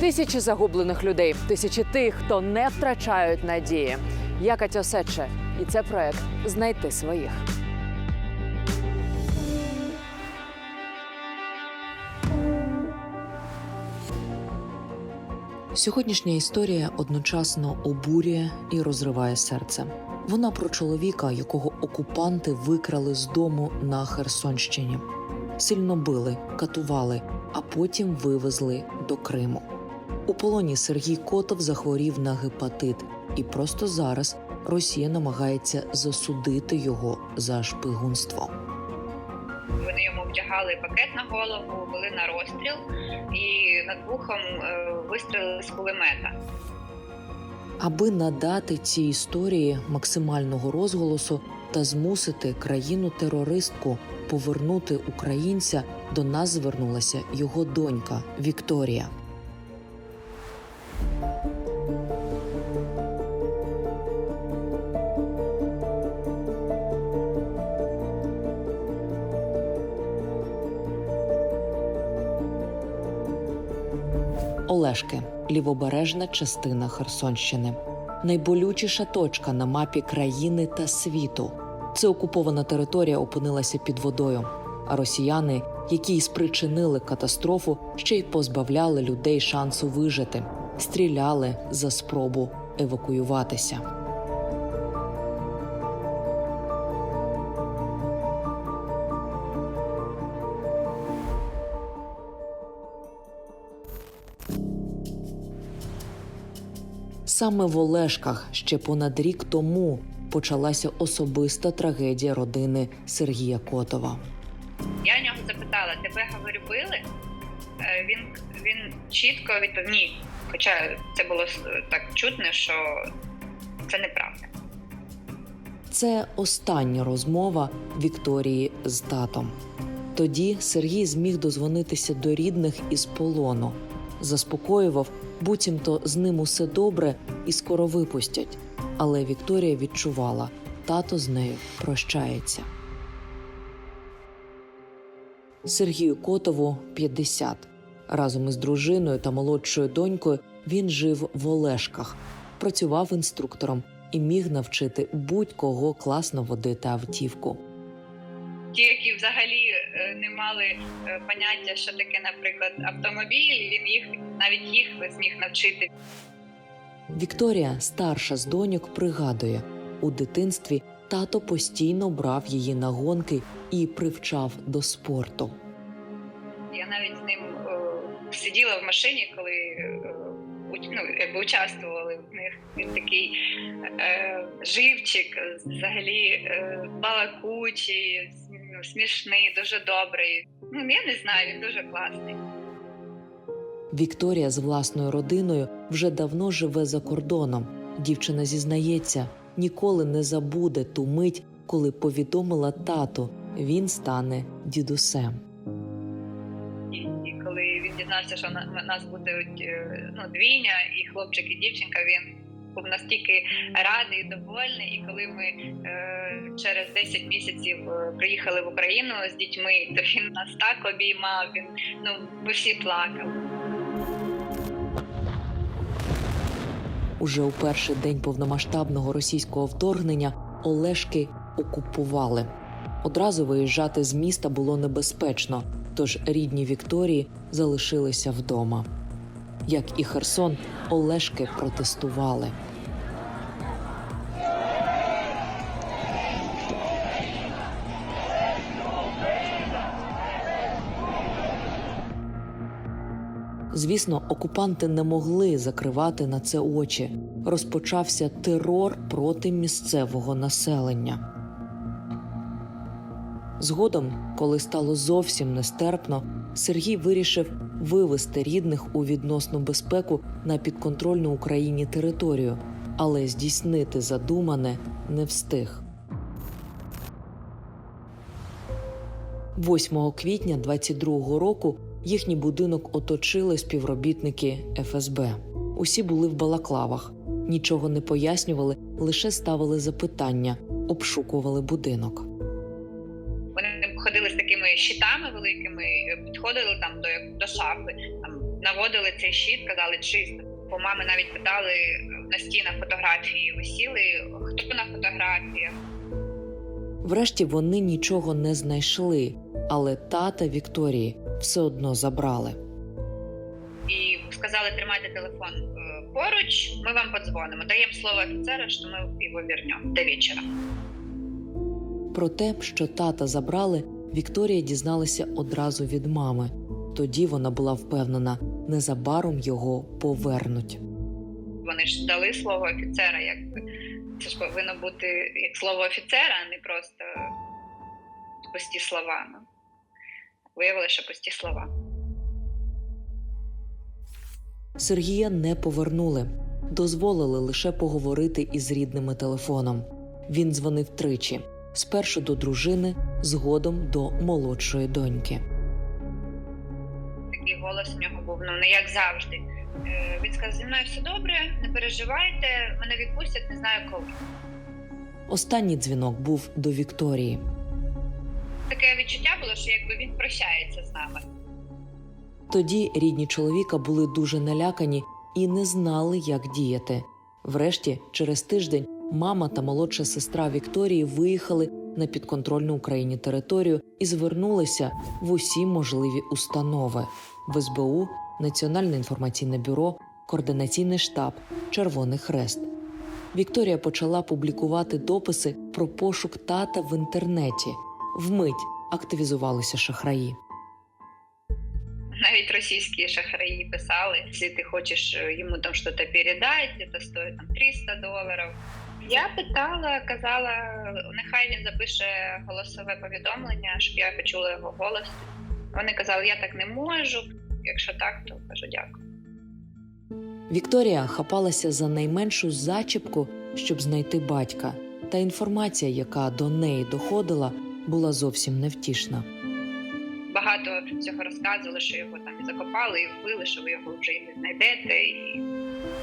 Тисячі загублених людей, тисячі тих, хто не втрачають надії. Я Катя Осече, і це проект Знайти своїх. Сьогоднішня історія одночасно обурює і розриває серце. Вона про чоловіка, якого окупанти викрали з дому на Херсонщині. Сильно били, катували, а потім вивезли до Криму. У полоні Сергій Котов захворів на гепатит, і просто зараз Росія намагається засудити його за шпигунство. Вони йому вдягали пакет на голову, були на розстріл і над вухом е, вистрілили з кулемета. Аби надати цій історії максимального розголосу та змусити країну-терористку повернути українця, до нас звернулася його донька Вікторія. Олешки лівобережна частина Херсонщини. Найболючіша точка на мапі країни та світу. Це окупована територія опинилася під водою. А росіяни, які й спричинили катастрофу, ще й позбавляли людей шансу вижити, стріляли за спробу евакуюватися. Саме в Олешках ще понад рік тому почалася особиста трагедія родини Сергія Котова. Я в нього запитала: тебе говорю, били? Е, Він він чітко відповів ні. Хоча це було так чутно, що це неправда. Це остання розмова Вікторії з татом. Тоді Сергій зміг дозвонитися до рідних із полону, заспокоював, буцімто з ним усе добре і скоро випустять. Але Вікторія відчувала, тато з нею прощається. Сергію Котову 50. Разом із дружиною та молодшою донькою він жив в Олешках, працював інструктором і міг навчити будь-кого класно водити автівку. Ті, які взагалі е, не мали е, поняття, що таке, наприклад, автомобіль, він їх навіть їх зміг навчити. Вікторія, старша з доньок, пригадує у дитинстві тато постійно брав її на гонки і привчав до спорту. Я навіть з ним е, сиділа в машині, коли уч- ну, якби участвували в них. Він такий е, живчик, взагалі е, балакучий, смішний, дуже добрий. Ну я не знаю, він дуже класний. Вікторія з власною родиною вже давно живе за кордоном. Дівчина зізнається, ніколи не забуде ту мить, коли повідомила тату, він стане дідусем. І, коли він дізнався, що на нас буде ну, двійня, і хлопчик, і дівчинка, він був настільки радий довольний. І коли ми е, через 10 місяців е, приїхали в Україну з дітьми, то він нас так обіймав. Він ну ми всі плакали. Уже у перший день повномасштабного російського вторгнення Олешки окупували. Одразу виїжджати з міста було небезпечно, тож рідні Вікторії залишилися вдома. Як і Херсон, Олешки протестували. Звісно, окупанти не могли закривати на це очі. Розпочався терор проти місцевого населення. Згодом, коли стало зовсім нестерпно, Сергій вирішив вивести рідних у відносну безпеку на підконтрольну Україні територію, але здійснити задумане не встиг. 8 квітня 22-го року їхній будинок оточили співробітники ФСБ. Усі були в балаклавах, нічого не пояснювали, лише ставили запитання, обшукували будинок. Щитами великими, підходили там до, до шафи, там наводили цей щит, казали чисто. Бо мами навіть питали на стінах фотографії висіли, хто на фотографіях. Врешті вони нічого не знайшли, але тата Вікторії все одно забрали. І сказали, тримайте телефон е, поруч, ми вам подзвонимо. Даємо слово офіцера, що ми його вернемо до вечора. Про те, що тата забрали, Вікторія дізналася одразу від мами. Тоді вона була впевнена, незабаром його повернуть. Вони ж дали слово офіцера, якби це ж повинно бути як слово офіцера, а не просто пусті слова. Ну, Виявилося, що пусті слова. Сергія не повернули, дозволили лише поговорити із рідними телефоном. Він дзвонив тричі: спершу до дружини, згодом до молодшої доньки. Такий голос у нього був, ну не як завжди. Е, Він сказав: зі мною все добре, не переживайте, мене відпустять, не знаю коли. Останній дзвінок був до Вікторії. Таке відчуття було, що якби він прощається з нами. Тоді рідні чоловіка були дуже налякані і не знали, як діяти. Врешті, через тиждень, мама та молодша сестра Вікторії виїхали на підконтрольну Україні територію і звернулися в усі можливі установи в СБУ, Національне інформаційне бюро, Координаційний штаб, Червоний Хрест. Вікторія почала публікувати дописи про пошук тата в інтернеті. Вмить активізувалися шахраї. Навіть російські шахраї писали, якщо ти хочеш е, йому там щось передати, це стоїть там 300 доларів. Я питала, казала, нехай він запише голосове повідомлення, щоб я почула його голос. Вони казали, я так не можу. Якщо так, то кажу дякую. Вікторія хапалася за найменшу зачіпку, щоб знайти батька, та інформація, яка до неї доходила, була зовсім невтішна. Багато всього розказували, що його там і закопали, і вбили, що ви його вже і не знайдете, і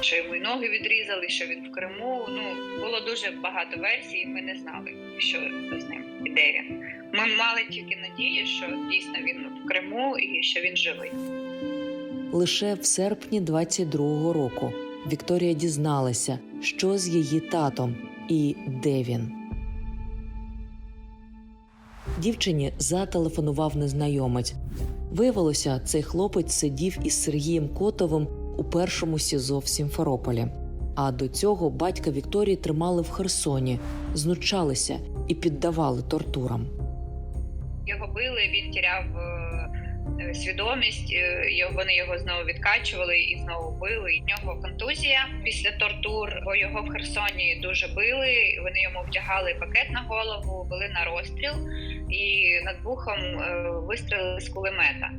що йому і ноги відрізали, що він в Криму. Ну було дуже багато версій, і ми не знали, що з ним і де він. Ми мали тільки надію, що дійсно він в Криму і що він живий. Лише в серпні 22-го року Вікторія дізналася, що з її татом і де він. Дівчині зателефонував незнайомець. Виявилося, цей хлопець сидів із Сергієм Котовим у першому СІЗО в Сімферополі. А до цього батька Вікторії тримали в Херсоні, знущалися і піддавали тортурам. Його били, він тіряв е, свідомість. е, Вони його знову відкачували і знову били. І в нього контузія після тортур, бо його в Херсоні дуже били. Вони йому вдягали пакет на голову, били на розстріл і над вухом е, вистрілили з кулемета.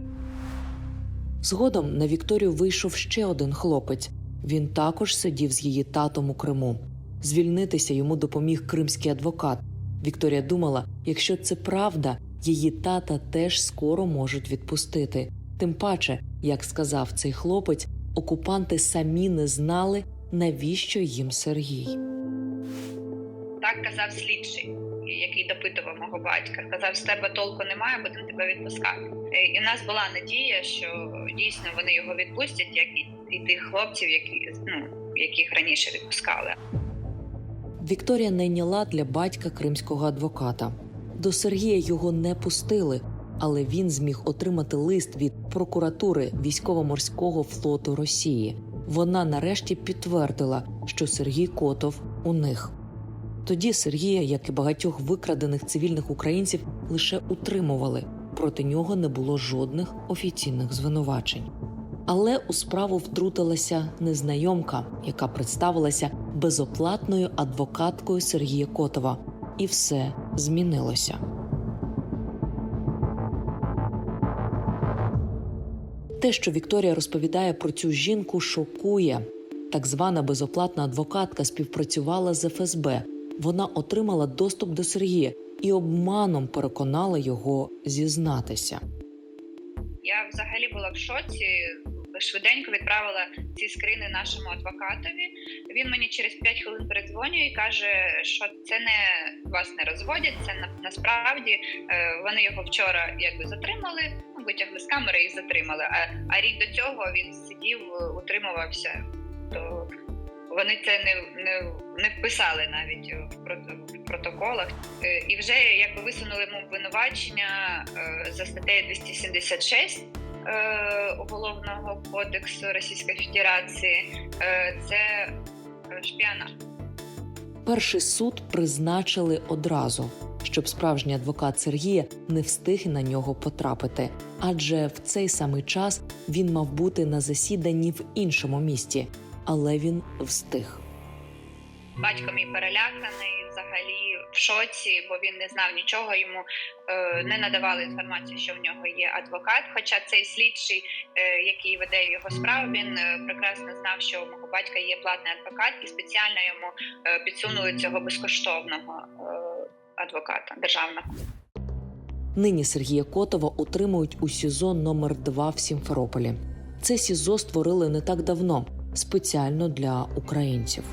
Згодом на Вікторію вийшов ще один хлопець. Він також сидів з її татом у Криму. Звільнитися йому допоміг кримський адвокат. Вікторія думала, якщо це правда, її тата теж скоро можуть відпустити. Тим паче, як сказав цей хлопець, окупанти самі не знали, навіщо їм Сергій. Так казав слідчий, який допитував мого батька. Казав, з тебе толку немає, будемо тебе відпускати. Е, І в нас була надія, що дійсно вони його відпустять, як і тих хлопців, які ну яких раніше відпускали. Вікторія найняла для батька кримського адвоката. До Сергія його не пустили, але він зміг отримати лист від прокуратури військово-морського флоту Росії. Вона нарешті підтвердила, що Сергій Котов у них. Тоді Сергія, як і багатьох викрадених цивільних українців, лише утримували. Проти нього не було жодних офіційних звинувачень. Але у справу втрутилася незнайомка, яка представилася безоплатною адвокаткою Сергія Котова, і все змінилося. Те, що Вікторія розповідає про цю жінку, шокує. Так звана безоплатна адвокатка співпрацювала з ФСБ. Вона отримала доступ до Сергія і обманом переконала його зізнатися. Я взагалі була в шоці. швиденько відправила ці скрини нашому адвокатові. Він мені через 5 хвилин передзвонює і каже, що це не вас не розводять. Це на, насправді е, вони його вчора якби затримали, ну, витягли з камери і затримали. А, а рік до цього він сидів, е, утримувався. То вони це не, не, не вписали навіть в, прот- протоколах. Е, І вже якби висунули йому обвинувачення е, за статтею 276 е, Уголовного кодексу Російської Федерації. Це шпіонаж. Перший суд призначили одразу, щоб справжній адвокат Сергія не встиг на нього потрапити, адже в цей самий час він мав бути на засіданні в іншому місті, але він встиг. Батько мій переляканий, взагалі в шоці, бо він не знав нічого. Йому е, не надавали інформацію, що в нього є адвокат. Хоча цей слідчий, е, який веде його справу, він е, прекрасно знав, що у мого батька є платний адвокат, і спеціально йому е, підсунули цього безкоштовного е, адвоката державного. Нині Сергія Котова утримують у СІЗО номер 2 в Сімферополі. Це СІЗО створили не так давно, спеціально для українців.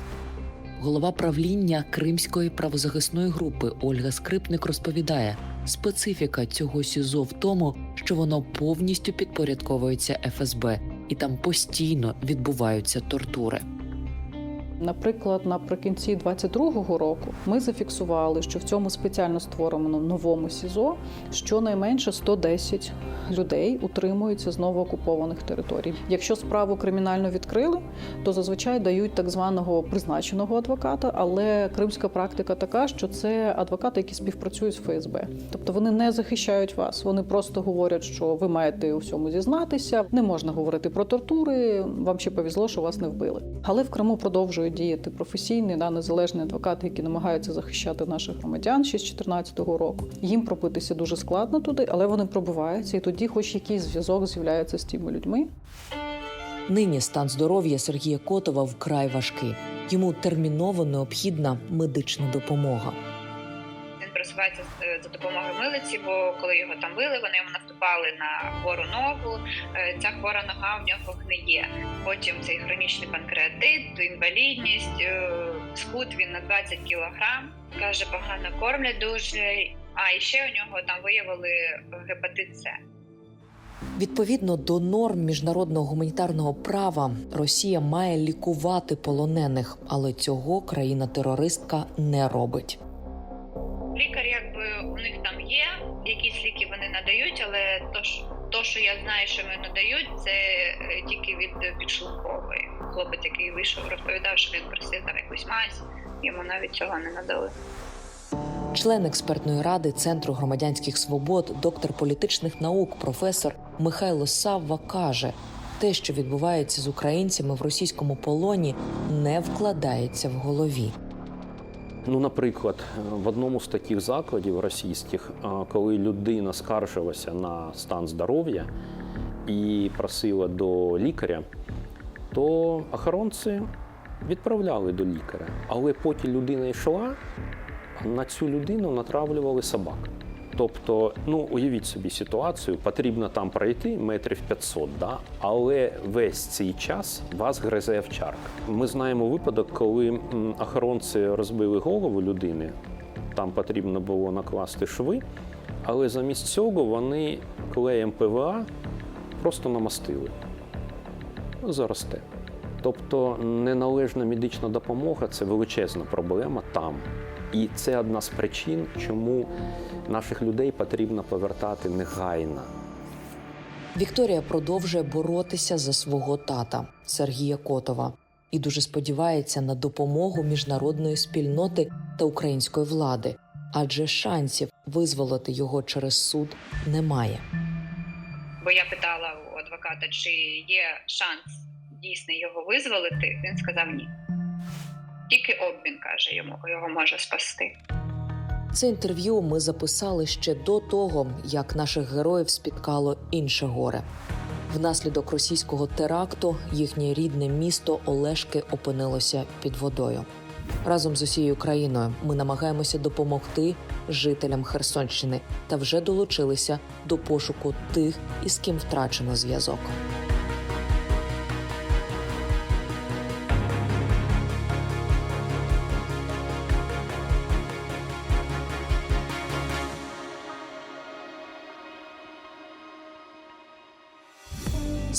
Голова правління Кримської правозахисної групи Ольга Скрипник розповідає: специфіка цього СІЗО в тому, що воно повністю підпорядковується ФСБ, і там постійно відбуваються тортури. Наприклад, наприкінці 22-го року ми зафіксували, що в цьому спеціально створеному новому СІЗО щонайменше 110 людей утримуються з новоокупованих територій. Якщо справу кримінально відкрили, то зазвичай дають так званого призначеного адвоката, але кримська практика така, що це адвокати, які співпрацюють з ФСБ. Тобто вони не захищають вас, вони просто говорять, що ви маєте у всьому зізнатися, не можна говорити про тортури. Вам ще повезло, що вас не вбили. Але в Криму продовжують діяти професійні да, незалежні адвокати, які намагаються захищати наших громадян ще з 2014 року. Їм пробитися дуже складно туди, але вони пробиваються, і тоді, хоч якийсь зв'язок з'являється з тими людьми. Нині стан здоров'я Сергія Котова вкрай важкий. Йому терміново необхідна медична допомога. Він просувається е, за допомогою милиці, бо коли його там били, вони йому наступали на хвору ногу. Е, Ця хвора нога в нього гниє. Потім цей хронічний панкреатит, інвалідність, е, схуд він на 20 кілограм. Каже, погано кормлять дуже. А і ще у нього там виявили гепатит С. Відповідно до норм міжнародного гуманітарного права, Росія має лікувати полонених, але цього країна-терористка не робить. Лікар, якби у них там є, якісь ліки вони надають, але то, то, що я знаю, що вони надають, це е, тільки від підшлункової. Хлопець, який вийшов, розповідав, що він просив там якусь мазь, йому навіть цього не надали. Член експертної ради Центру громадянських свобод, доктор політичних наук, професор Михайло Савва каже: те, що відбувається з українцями в російському полоні, не вкладається в голові. Ну, наприклад, в одному з таких закладів російських, коли людина скаржилася на стан здоров'я і просила до лікаря, то охоронці відправляли до лікаря. Але поки людина йшла, на цю людину натравлювали собак. Тобто, ну уявіть собі ситуацію, потрібно там пройти метрів 500, да? але весь цей час вас гризе овчарка. Ми знаємо випадок, коли охоронці розбили голову людини, там потрібно було накласти шви, але замість цього вони клеєм ПВА просто намастили. Ну, Заросте. Тобто неналежна медична допомога це величезна проблема там. І це одна з причин, чому наших людей потрібно повертати негайно. Вікторія продовжує боротися за свого тата Сергія Котова і дуже сподівається на допомогу міжнародної спільноти та української влади, адже шансів визволити його через суд немає. Бо я питала у адвоката, чи є шанс дійсно його визволити. Він сказав ні. Тільки обмін каже йому, його може спасти. Це інтерв'ю ми записали ще до того, як наших героїв спіткало інше горе. Внаслідок російського теракту їхнє рідне місто Олешки опинилося під водою. Разом з усією країною ми намагаємося допомогти жителям Херсонщини та вже долучилися до пошуку тих, із ким втрачено зв'язок.